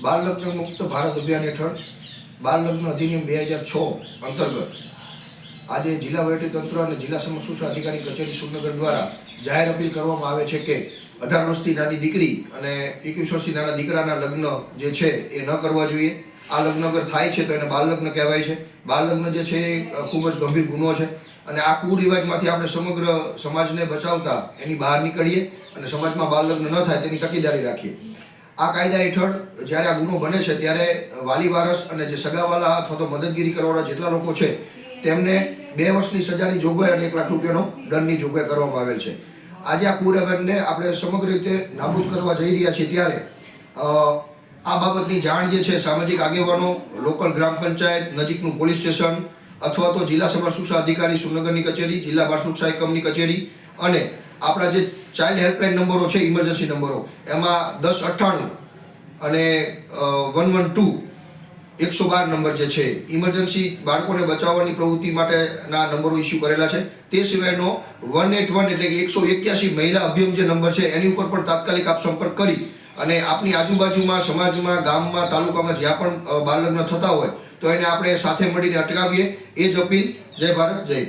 બાળ લગ્ન મુક્ત ભારત અભિયાન હેઠળ બાળ લગ્ન અધિનિયમ બે હજાર છ અંતર્ગત આજે જિલ્લા વહીવટીતંત્ર અને જિલ્લા સમસૂચના અધિકારી કચેરી સુરનગર દ્વારા જાહેર અપીલ કરવામાં આવે છે કે અઢાર વર્ષથી નાની દીકરી અને એકવીસ વર્ષથી નાના દીકરાના લગ્ન જે છે એ ન કરવા જોઈએ. આ લગ્ન અગર થાય છે તો એને બાળ લગ્ન કહેવાય છે. બાળ લગ્ન જે છે એ ખૂબ જ ગંભીર ગુનો છે અને આ કુરિવાજમાંથી આપણે સમગ્ર સમાજને બચાવતા એની બહાર નીકળીએ અને સમાજમાં બાળ લગ્ન ન થાય તેની તકેદારી રાખીએ. આ કાયદા હેઠળ જ્યારે આ ગુનો બને છે, ત્યારે વાલી વારસ અને જે સગાવાલા અથવા તો મદદગીરી કરવાવાળા જેટલા લોકો છે, તેમને બે વર્ષની સજાની જોગવાઈ અને એક લાખ રૂપિયાનો દંડની જોગવાઈ કરવામાં આવેલ છે. આજે આ કુરિવાજને આપણે સમગ્ર રીતે નાબૂદ કરવા જઈ રહ્યા છીએ ત્યારે આ બાબતની જાણ જે છે, સામાજિક આગેવાનો, લોકલ ગ્રામ પંચાયત, નજીકનું પોલીસ સ્ટેશન અથવા તો જિલ્લા સમાજ સુરક્ષા અધિકારી સુરનગરની કચેરી, જિલ્લા બાળ સુરક્ષા એકમની કચેરી અને આપણા જે ચાઇલ્ડ હેલ્પલાઇન નંબરો છે ઇમરજન્સી નંબરો, એમાં દસ અઠ્ઠાણું અને વન વન ટુ, એકસો બાર નંબર જે છે ઇમરજન્સી બાળકોને બચાવવાની પ્રવૃત્તિ માટેના નંબરો ઇસ્યુ કરેલા છે. તે સિવાયનો વન એટ વન એટલે કે એકસો એક્યાસી મહિલા અભિયમ જે નંબર છે, એની ઉપર પણ તાત્કાલિક આપ સંપર્ક કરી અને આપની આજુબાજુમાં, સમાજમાં, ગામમાં, તાલુકામાં જ્યાં પણ બાળ બાળલગ્ન થતા હોય, તો એને આપણે સાથે મળીને અટકાવીએ. એ જ અપીલ. જય ભારત, જય.